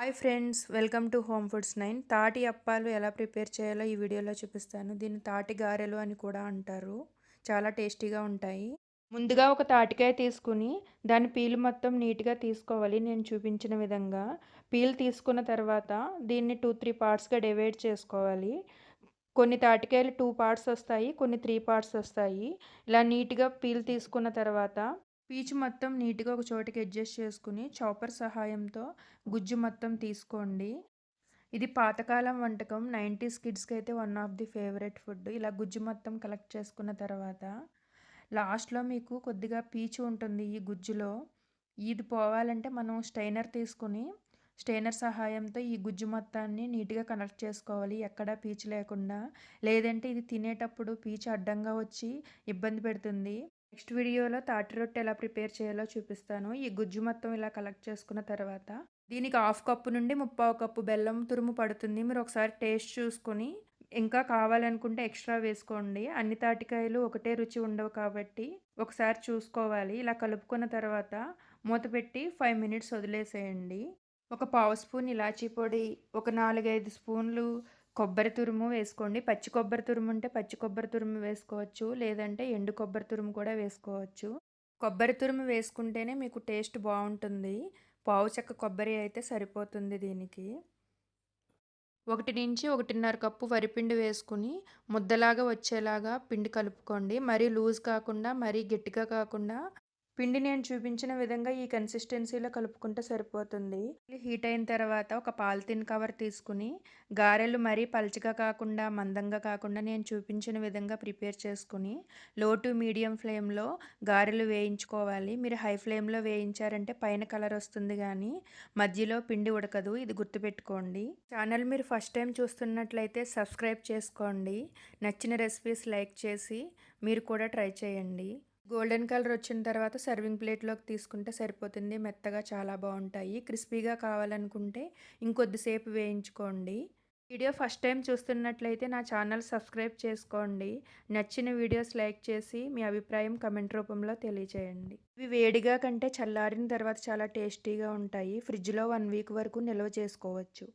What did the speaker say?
Hi friends welcome to home foods nine. తాటి అప్పాలు ఎలా ప్రిపేర్ చేయాలో ఈ వీడియోలో చూపిస్తాను. దీన్ని తాటి గారెలు అని కూడా అంటారు. చాలా టేస్టీగా ఉంటాయి. ముందుగా ఒక తాటికాయ తీసుకుని దాని పీలు మొత్తం నీట్గా తీసుకోవాలి. నేను చూపించిన విధంగా పీల్ తీసుకున్న తర్వాత దీన్ని టూ త్రీ పార్ట్స్గా డివైడ్ చేసుకోవాలి. కొన్ని తాటికాయలు టూ పార్ట్స్ వస్తాయి కొన్ని త్రీ పార్ట్స్ వస్తాయి. ఇలా నీట్గా పీల్ తీసుకున్న తర్వాత పీచు మొత్తం నీట్గా ఒక చోటికి అడ్జస్ట్ చేసుకుని చాపర్ సహాయంతో గుజ్జు మొత్తం తీసుకోండి. ఇది పాతకాలం వంటకం. నైంటీస్ కిడ్స్కి అయితే one of the favourite food. ఇలా గుజ్జు మొత్తం కలెక్ట్ చేసుకున్న తర్వాత లాస్ట్లో మీకు కొద్దిగా పీచు ఉంటుంది ఈ గుజ్జులో. ఇది పోవాలంటే మనం స్టైనర్ తీసుకుని స్టైనర్ సహాయంతో ఈ గుజ్జు మొత్తాన్ని నీట్గా కనెక్ట్ చేసుకోవాలి. ఎక్కడా పీచు లేకుండా. లేదంటే ఇది తినేటప్పుడు పీచు అడ్డంగా వచ్చి ఇబ్బంది పెడుతుంది. నెక్స్ట్ వీడియోలో తాటి రొట్టె ఎలా ప్రిపేర్ చేయాలో చూపిస్తాను. ఈ గుజ్జు మొత్తం ఇలా కలెక్ట్ చేసుకున్న తర్వాత దీనికి హాఫ్ కప్పు నుండి ముప్పావు కప్పు బెల్లం తురుము పడుతుంది. మీరు ఒకసారి టేస్ట్ చూసుకొని ఇంకా కావాలనుకుంటే ఎక్స్ట్రా వేసుకోండి. అన్ని తాటికాయలు ఒకటే రుచి ఉండవు కాబట్టి ఒకసారి చూసుకోవాలి. ఇలా కలుపుకున్న తర్వాత మూత పెట్టి ఫైవ్ మినిట్స్ వదిలేసేయండి. ఒక పావు స్పూన్ ఇలాచీ పొడి ఒక నాలుగైదు స్పూన్లు కొబ్బరి తురుము వేసుకోండి. పచ్చి కొబ్బరి తురుము ఉంటే పచ్చి కొబ్బరి తురుము వేసుకోవచ్చు. లేదంటే ఎండు కొబ్బరి తురుము కూడా వేసుకోవచ్చు. కొబ్బరి తురుము వేసుకుంటేనే మీకు టేస్ట్ బాగుంటుంది. పావు చెక్క కొబ్బరి అయితే సరిపోతుంది దీనికి. ఒకటి నుంచి ఒకటిన్నర కప్పు వరిపిండి వేసుకుని ముద్దలాగా వచ్చేలాగా పిండి కలుపుకోండి. మరీ లూజ్ కాకుండా మరీ గట్టిగా కాకుండా పిండి నేను చూపించిన విధంగా ఈ కన్సిస్టెన్సీలో కలుపుకుంటే సరిపోతుంది. హీట్ అయిన తర్వాత ఒక పాలిథిన్ కవర్ తీసుకుని గారెలు మరీ పల్చగా కాకుండా మందంగా కాకుండా నేను చూపించిన విధంగా ప్రిపేర్ చేసుకుని లో టు మీడియం ఫ్లేమ్లో గారెలు వేయించుకోవాలి. మీరు హై ఫ్లేమ్లో వేయించారంటే పైన కలర్ వస్తుంది కానీ మధ్యలో పిండి ఉడకదు. ఇది గుర్తుపెట్టుకోండి. ఛానల్ మీరు ఫస్ట్ టైం చూస్తున్నట్లయితే సబ్స్క్రైబ్ చేసుకోండి. నచ్చిన రెసిపీస్ లైక్ చేసి మీరు కూడా ట్రై చేయండి. గోల్డెన్ కలర్ వచ్చిన తర్వాత సర్వింగ్ ప్లేట్లోకి తీసుకుంటే సరిపోతుంది. మెత్తగా చాలా బాగుంటాయి. క్రిస్పీగా కావాలనుకుంటే ఇంకొద్దిసేపు వేయించుకోండి. వీడియో ఫస్ట్ టైం చూస్తున్నట్లయితే నా ఛానల్ సబ్స్క్రైబ్ చేసుకోండి. నచ్చిన వీడియోస్ లైక్ చేసి మీ అభిప్రాయం కమెంట్ రూపంలో తెలియచేయండి. ఇవి వేడిగా కంటే చల్లారిన తర్వాత చాలా టేస్టీగా ఉంటాయి. ఫ్రిడ్జ్లో వన్ వీక్ వరకు నిల్వ చేసుకోవచ్చు.